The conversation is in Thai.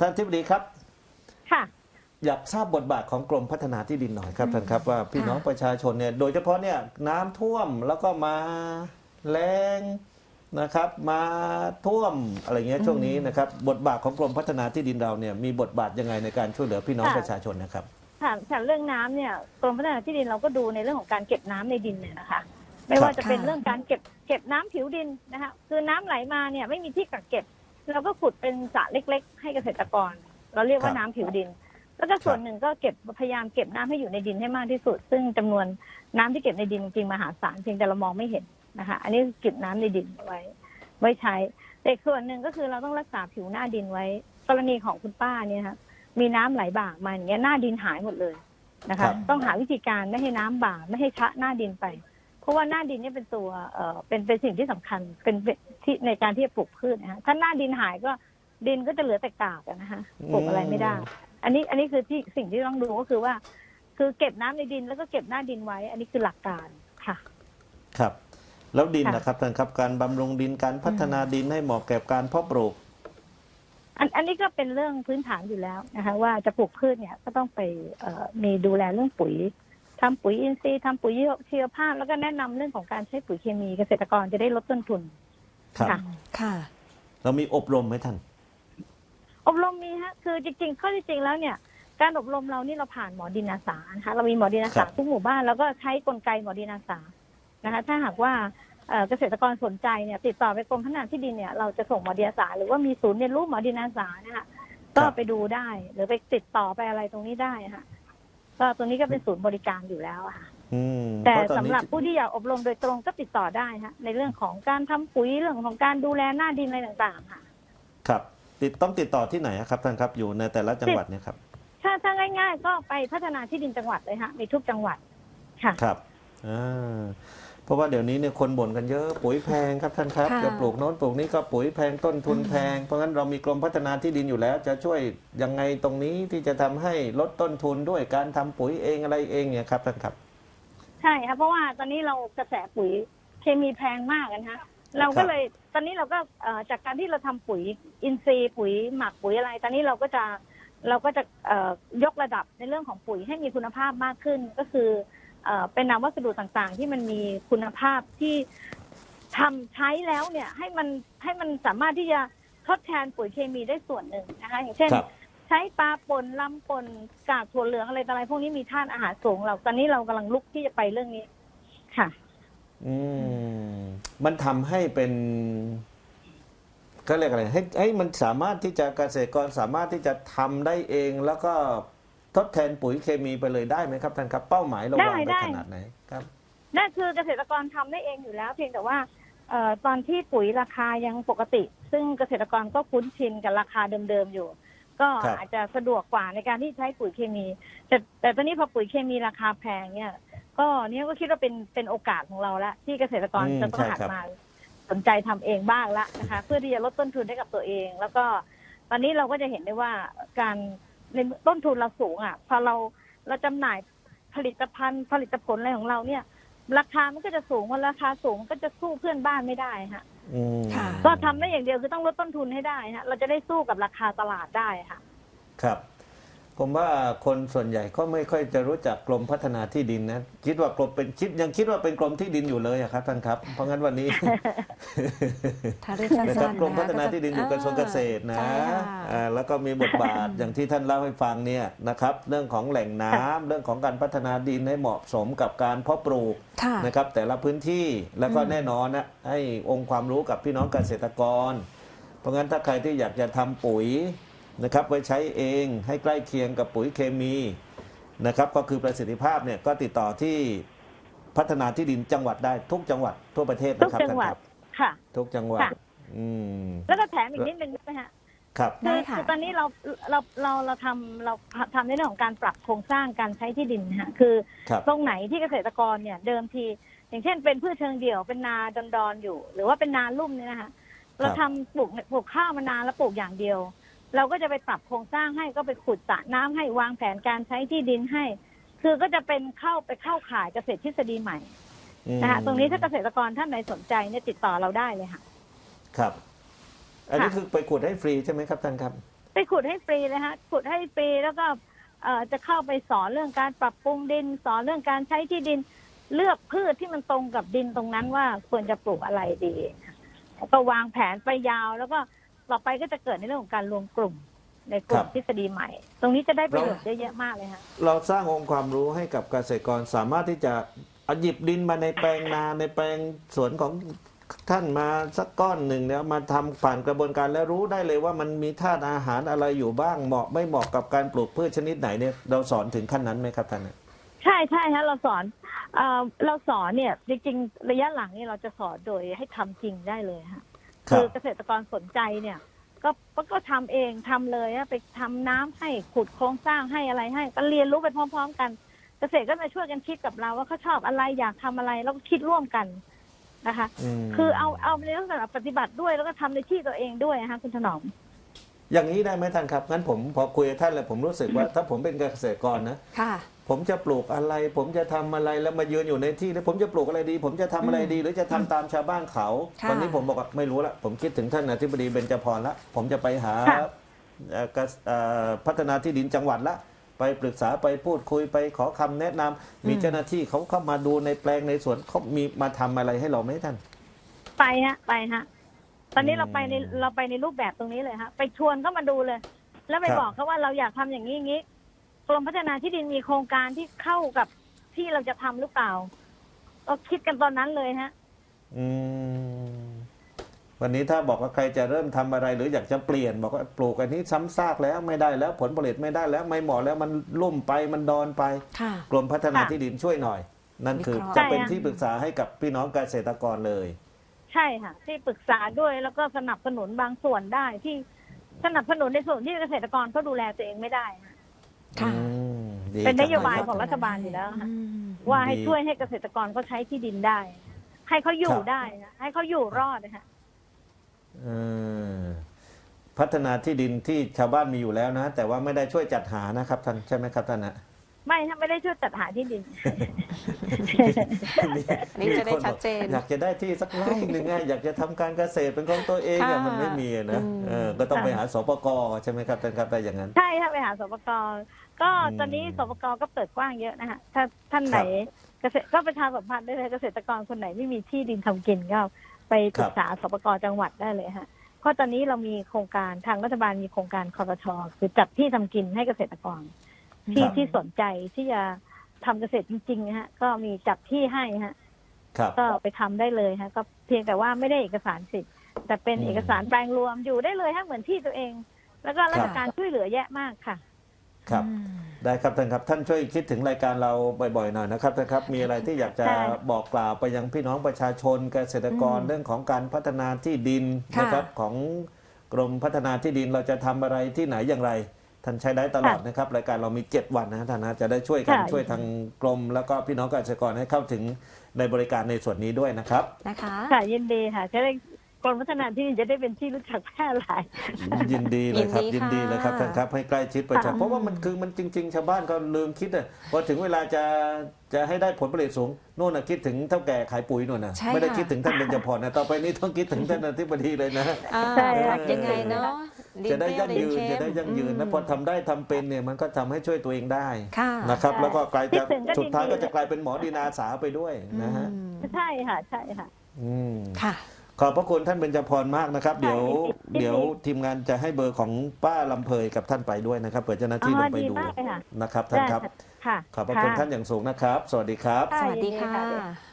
ท่านทิบดีครับ ค่ะ อยากทราบบทบาทของกรมพัฒนาที่ดินหน่อยครับท่านครับว่าพี่น้องประชาชนเนี่ยโดยเฉพาะเนี่ยน้ำท่วมแล้วก็มาแรงนะครับ มาท่วมอะไรเงี้ยช่วงนี้นะครับ บทบาทของกรมพัฒนาที่ดินเราเนี่ยมีบทบาทยังไงในการช่วยเหลือพี่น้องค่ะ ประชาชนนะครับถามถามเรื่องน้ำเนี่ยกรมพัฒนาที่ดินเราก็ดูในเรื่องของการเก็บน้ำในดินเนี่ยนะคะ ไม่ว่าจะเป็นค่ะเรื่องการเก็บเก็บน้ำผิวดินนะคะคือน้ำไหลมาเนี่ยไม่มีที่กักเก็บ เราก็ขุดเป็นสระเล็ก ๆ ให้เกษตรกร เราเรียกว่าครับ น้ำผิวดิน แล้วก็ส่วนหนึ่งก็เก็บพยายามเก็บน้ำให้อยู่ในดินให้มากที่สุด ซึ่งจำนวนน้ำที่เก็บในดินจริงๆมหาศาลเพียงแต่เรามองไม่เห็นนะคะ อันนี้เก็บน้ำในดินไว้ ไว้ใช้แต่อีกส่วนหนึ่งก็คือเราต้องรักษาผิวหน้าดินไว้ กรณีของคุณป้าเนี่ยนะคะมีน้ำไหลบ่ามาอย่างเงี้ยหน้าดินหายหมดเลยนะครัคะ บ ต้องหาวิธีการไม่ให้น้ำบ่าไม่ให้ชะหน้าดินไป เพราะว่าหน้าดินเนี่ยเป็นตัวเอ่อเป็นเป็นสิ่งที่สำคัญเป็นเป็น ที่ในการที่จะปลูกพืชนะฮะถ้าหน้าดินหายก็ดินก็จะเหลือแต่กากอะนะคะปลูกอะไรไม่ได้ อันนี้อันนี้คือที่สิ่งที่ต้องดูก็คือว่า คือเก็บน้ำในดินแล้วก็เก็บหน้าดินไว้ อันนี้คือหลักการค่ะ ครับ แล้วดินค่ะนะครับท่านครับการบำรุงดินการพัฒนาดินให้เหมาะแก่การเพาะปลูกอันอันนี้ก็เป็นเรื่องพื้นฐานอยู่แล้วนะคะ ว่าจะปลูกพืชเนี่ยก็ต้องไปเอ่อมีดูแลเรื่องปุ๋ยทำปุ๋ยอินทรีย์ทำปุ๋ยชีวภาพ แล้วก็แนะนำเรื่องของการใช้ปุ๋ยเคมีเกษตรกรจะได้ลดต้นทุน ครับ ค่ะ ค่ะ เรามีอบรมไหมท่าน อบรมมีฮะคือจริง ๆ ข้อที่จริงแล้วเนี่ย การอบรมเรานี่เราผ่านหมอดินอาสานะคะเรามีหมอดินอาครัสาบ ทุกหมู่บ้านแล้วก็ใช้กลไกหมอดินอาสานะคะ ถ้าหากว่าเอ่อเกษตรกรสนใจเนี่ย ติดต่อไปกรมพัฒนาที่ดินเนี่ยเราจะส่งหมอดินอาสา หรือว่ามีศูนย์เรียนรู้หมอดินอาสานะคะก็ไปดูได้ หรือไปติดต่อไปอะไรตรงนี้ได้ค่ะก็ตรงนี้ก็เป็นศูนย์บริการอยู่แล้วอะค่ะ อืมแต่เพราะตอนสำนี้หรับผู้ที่อยากอบรมโดยตรงก็ติดต่อได้ฮะในเรื่องของการทำปุ๋ยเรื่องของการดูแลหน้าดินอะไรต่างๆค่ะ ครับติดต้องติดต่อที่ไหนครับท่านครับอยู่ในแต่ละจังหวัดเนี่ยครับถ้าถ้าง่าย ๆ ก็ไปพัฒนาที่ดินจังหวัดเลยฮะมีทุกจังหวัดค่ะ ครับอ่าเพราะว่าเดี๋ยวนี้เนี่ยคนบ่นกันเยอะปุ๋ยแพงครับท่านครับค่ะ จะปลูกโน้นปลูกนี้ก็ปุ๋ยแพงต้นทุนแพง เพราะงั้นเรามีกรมพัฒนาที่ดินอยู่แล้ว จะช่วยยังไงตรงนี้ที่จะทำให้ลดต้นทุนด้วยการทำปุ๋ยเองอะไรเองเนี่ยครับท่านครับ ใช่ค่ะเพราะว่าตอนนี้เรากระแสปุ๋ยเคมีแพงมากกันฮะเราก็เลยตอนนี้เราก็เอ่อจากการที่เราทำปุ๋ยอินทรีย์ปุ๋ยหมักปุ๋ยอะไร ตอนนี้เราก็จะเราก็จะเอ่อยกระดับในเรื่องของปุ๋ยให้มีคุณภาพมากขึ้นก็คือเอ่อเป็นนำวัสดุต่างๆ ที่มันมีคุณภาพที่ทำใช้แล้วเนี่ยให้มันให้มันสามารถที่จะทดแทนปุ๋ยเคมีได้ส่วนหนึ่งนะคะอย่างเช่น ครับ ใช้ปลาป่นลำป่นกากถั่วเหลืองอะไรต่ออะไรพวกนี้มีธาตุอาหารสูงเราตอนนี้เรากำลังลุกที่จะไปเรื่องนี้ ค่ะ อืมมันทำให้เป็นก็เรียกอะไรให้ให้มันสามารถที่จะเกษตรกรสามารถที่จะทำได้เอง แล้วก็ทดแทนปุ๋ยเคมีไปเลยได้ไหมครับท่านครับ เป้าหมายเราวางไปได้ ขนาดไหนครับ นั่นคือเกษตรกรทำได้เองอยู่แล้ว เพียงแต่ว่าเอ่อตอนที่ปุ๋ยราคายังปกติ ซึ่งเกษตรกรก็คุ้นชินกับราคาเดิมๆอยู่ ก็ครับ อาจจะสะดวกกว่าในการที่ใช้ปุ๋ยเคมี แต่แต่ตอนนี้พอปุ๋ยเคมีราคาแพงเนี่ย ก็เนี่ยก็คิดว่าเป็นเป็นโอกาสของเราละที่เกษตรกรอืมจะต้องใช่หันครับ มาสนใจทำเองบ้างละนะคะ เพื่อที่จะลดต้นทุนให้กับตัวเอง แล้วก็ตอนนี้เราก็จะเห็นได้ว่าการในต้นทุนเราสูงอะพอเราเราจำหน่ายผลิตภัณฑ์ผลิตผลอะไรของเราเนี่ย ราคามันก็จะสูงพอราคาสูงก็จะสู้เพื่อนบ้านไม่ได้ฮะ อืมค่ะ ก็ทำได้อย่างเดียวคือต้องลดต้นทุนให้ได้ฮะเราจะได้สู้กับราคาตลาดได้ค่ะ ครับ ผมว่าคนส่วนใหญ่ก็ไม่ค่อยจะรู้จักกรมพัฒนาที่ดินนะ คิดว่ากรมเป็นคิดยังคิดว่าเป็นกรมที่ดินอยู่เลยอะครับท่านครับ เพราะงั้นวันนี้ถ้าเรียกสั้นะครับนๆกรมพัฒนาะคะที่ดินอยู่กระทรวงเกษตรนะใช่ค่อ่าแล้วก็มีบทบาทอย่างที่ท่านเล่าให้ฟังเนี่ยนะครับ เรื่องของแหล่งน้ำเรื่องของการพัฒนาดินให้เหมาะสมกับการเพาะปลูกค่ะนะครับ แต่ละพื้นที่แล้วก็อืมแน่นอนนะให้องค์ความรู้กับพี่น้องเกษตรกร เพราะงั้นถ้าใครที่อยากจะทำปุ๋ย นะครับไว้ใช้เองให้ใกล้เคียงกับปุ๋ยเคมีนะครับก็คือประสิทธิภาพเนี่ยก็ติดต่อที่พัฒนาที่ดินจังหวัดได้ทุกจังหวัดทั่วประเทศทุกนะครับจังหวัดท่านครับค่ะ ทุกจังหวัดค่ะ อืมแล้วก็แถมอีกนิดนึงได้ไหมฮะครับได้คือค่ะคือตอนนี้เราเราเราเราทำเราทำในเรื่องของการปรับโครงสร้างการใช้ที่ดินนะฮะคือ ครับ ตรงไหนที่เกษตรกรเนี่ยเดิมที อย่างเช่นเป็นพืชเชิงเดี่ยวเป็นนาดอนๆอยู่ หรือว่าเป็นนาลุ่มเนี่ยนะคะเราทำปลูกปลูกข้าวมานานแล้วปลูกอย่างเดียว เราก็จะไปปรับโครงสร้างให้ก็ไปขุดสระน้ำให้วางแผนการใช้ที่ดินให้ คือก็จะเป็นเข้าไปเข้าข่ายเกษตรทฤษฎีใหม่อืมนะคะตรงนี้ถ้าเกษตรกรท่านไหนสนใจเนี่ยติดต่อเราได้เลยค่ะ ครับ อันนี้ค่ะคือไปขุดให้ฟรีใช่ไหมครับท่านครับ ไปขุดให้ฟรีเลยฮะขุดให้ฟรีแล้วก็เอ่อจะเข้าไปสอนเรื่องการปรับปรุงดิน สอนเรื่องการใช้ที่ดินเลือกพืชที่มันตรงกับดินตรงนั้นว่าควรจะปลูกอะไรดีแล้วก็วางแผนไปยาวแล้วก็ ต่อไปก็จะเกิดในเรื่องของการรวมกลุ่ม ในกลุ่ครัมบทฤษฎีใหม่ ตรงนี้จะได้ประโยชน์เยอะแยะมากเลยค่ะ เราสร้างองค์ความรู้ให้กับเกษตรกรสามารถที่จะเอาหยิบดินมาในแปลงนาในแปลงสวนของท่านมาสักก้อนหนึ่งแล้วมาทำผ่านกระบวนการแล้วรู้ได้เลยว่ามันมีธาตุอาหารอะไรอยู่บ้างเหมาะไม่เหมาะกับการปลูกพืชชนิดไหนเนี่ยเราสอนถึงขั้นนั้นไหมครับท่าน ใช่ใช่ฮะเราสอนเอ่อเราสอนเนี่ยจริงๆระยะหลังนี่เราจะสอนโดยให้ทำจริงได้เลยค่ะ ครับคือเกษตรกรสนใจเนี่ย ก็ก็ก็ทำเองทำเลยอะไปทำน้ำให้ขุดโครงสร้างให้อะไรให้ก็เรียนรู้ไปพร้อม ๆ กันเกษตรก็มาช่วยกันคิดกับเราว่าเขาชอบอะไรอยากทำอะไรแล้วก็คิดร่วมกันนะคะมคือเอาเอาในลักษณะปฏิบัติด้วยแล้วก็ทำในที่ตัวเองด้วยนะคะคุณถนอม อย่างนี้ได้ไหมท่านครับงั้นผมพอคุยกับท่านแล้วผมรู้สึกว่า ถ้าผมเป็นเกษตรกรนะค่ะ ผมจะปลูกอะไร ผมจะทำอะไรแล้วมายืนอยู่ในที่แล้วผมจะปลูกอะไรดี ผมจะทำอะไรดี หรือจะทำตามชาวบ้านเขาค่ะวันนี้ผมบอกว่าไม่รู้ละผมคิดถึงท่านอธิบดีเบญจพรละผมจะไปหาค่ะเอ่อกระเอ่อพัฒนาที่ดินจังหวัดละไปปรึกษาไปพูดคุยไปขอคำแนะนำมีเจ้าหน้าที่เขาเข้ามาดูในแปลงในสวนเขามีมาทำอะไรให้เราไหมท่าน ไปฮะไปฮะ ตอนนี้อืมเราไปในเราไปในรูปแบบตรงนี้เลยฮะไปชวนเขามาดูเลย แล้วไปครับ บอกเขาว่าเราอยากทำอย่างนี้อย่างนี้กรมพัฒนาที่ดินมีโครงการที่เข้ากับที่เราจะทำหรือเปล่าก็คิดกันตอนนั้นเลยฮะ อืมวันนี้ถ้าบอกว่าใครจะเริ่มทำอะไรหรืออยากจะเปลี่ยน บอกว่าปลูกอันนี้ซ้ำซากแล้วไม่ได้แล้วผลผลิตไม่ได้แล้วไม่เหมาะแล้วมันลุ่มไปมันดอนไป ค่ะ กรมพัฒนาค่ะที่ดินช่วยหน่อย นั่นคือวิเคราะห์ จะเป็นใช่ค่ะที่ปรึกษาให้กับพี่น้องเกษตรกรเลย ใช่ค่ะ ที่ปรึกษาด้วยแล้วก็สนับสนุนบางส่วนได้ที่สนับสนุนในส่วนที่เกษตรกรเขาดูแลตัวเองไม่ได้ฮะค่ะ อืมดีเป็นนโยบายคของรัฐบาลอยู่แล้วค่ะ อืมว่าให้ดีช่วยให้เกษตรกรเขาใช้ที่ดินได้ ให้เขาอยู่ครับได้นะให้เขาอยู่รอดนะคะเออพัฒนาที่ดินที่ชาวบ้านมีอยู่แล้วนะ แต่ว่าไม่ได้ช่วยจัดหานะครับท่านใช่ไหมครับท่านนะ ไม่ถ้าไม่ได้ช่วยจัดหาที่ดิน นี่จะได้ชัดเจนอยากจะได้ที่สักไร่หนึ่งไงอยากจะทำการเกษตรเป็นของตัวเองอะค่ะมันไม่มีอะนะอืม เออก็ต้องไปหาสปกใช่ไหมครับท่านครับได้อย่างนั้น ใช่ค่ะไปหาสปกก็อืมตอนนี้สปกก็เปิดกว้างเยอะนะคะถ้าท่านไหนเกษตรก็ประชาสัมพันธ์ได้เลยเกษตรกรคนไหนไม่มีที่ดินทำกินก็ไปปรึกษาสปกจังหวัดได้เลยค่ะเพราะตอนนี้เรามีโครงการทางรัฐบาลมีโครงการคอรชคือจัดที่ทำกินให้เกษตรกร ที่ครับที่สนใจที่จะทำเกษตรจริงๆนะฮะ ก็มีจัดที่ให้ฮะครับก็ไปทำได้เลยฮะ ก็เพียงแต่ว่าไม่ได้เอกสารสิทธิ์แต่เป็นอืมเอกสารแปลงรวมอยู่ได้เลยฮะเหมือนที่ตัวเอง แล้วก็ราชการช่วยเหลือแยะมากค่ะ ครับอืมได้ครับท่านครับ ท่านช่วยคิดถึงรายการเราบ่อยๆหน่อยนะครับท่านครับ มีอะไรที่อยากจะใช่บอกกล่าวไปยังพี่น้องประชาชนเกษตรกรอืมเรื่องของการพัฒนาที่ดินค่ะนะครับของกรมพัฒนาที่ดินเราจะทำอะไรที่ไหนอย่างไร ท่านใช้ได้ตลอดนะครับ รายการเรามี 7 วันนะท่านนะจะได้ช่วยกันค่ะช่วยทางกรม แล้วก็พี่น้องเกษตรกรให้เข้าถึงในบริการในส่วนนี้ด้วยนะครับนะคะค่ะยินดีค่ะจะได้กรมพัฒนาที่ดินจะได้เป็นที่รู้จักแพร่หลาย ยินดีเลยครับ ยิยินนดีดีค่ะเลยครับท่านครับให้ใกล้ชิดประชาค่ะเพราะว่ามันคือมันจริง ๆ ชาวบ้านก็ลืมคิดอะพอถึงเวลาจะจะให้ได้ผลผลิตสูงโน่นน่ะคิดถึงเท่าแก่ขายปุ๋ยโน่นน่ะใช่ไม่ได้ค่ะคิดถึงท่านเบญจพรนะต่อไปนี้ต้องคิดถึงท่านอธิบดีเลยนะอ่าใช่ค่ะยังไงเนาะลิ้น จะได้เปรี้ยั่งยืนลิ้จะได้ยั่งยืนนะพอทำได้ทำเป็นเนี่ยมันก็ทำให้ช่วยตัวเองได้ค่ะนะครับใช่แล้วก็กลายคิจะดถึงก็สุดท้ายดีๆก็จะกลายเป็นหมอดีนาสาไปด้วยนะฮะอืมใช่ค่ะใช่ค่ะ อืมค่ะขอบพระคุณท่านเบญจพรมากนะครับ เดี๋ยวยินดีเดี๋ยวทีมงานจะให้เบอร์ของป้าลำเพยกับท่านไปด้วยนะครับเผื่อเจ้าหน้าที่อ๋ลองไปดีดูมากเลยค่ะนะครับท่านครับค่ะขอบพระคุณท่านอย่างสูงนะครับ สวัสดีครับ สวัสดียินค่ะค่ะ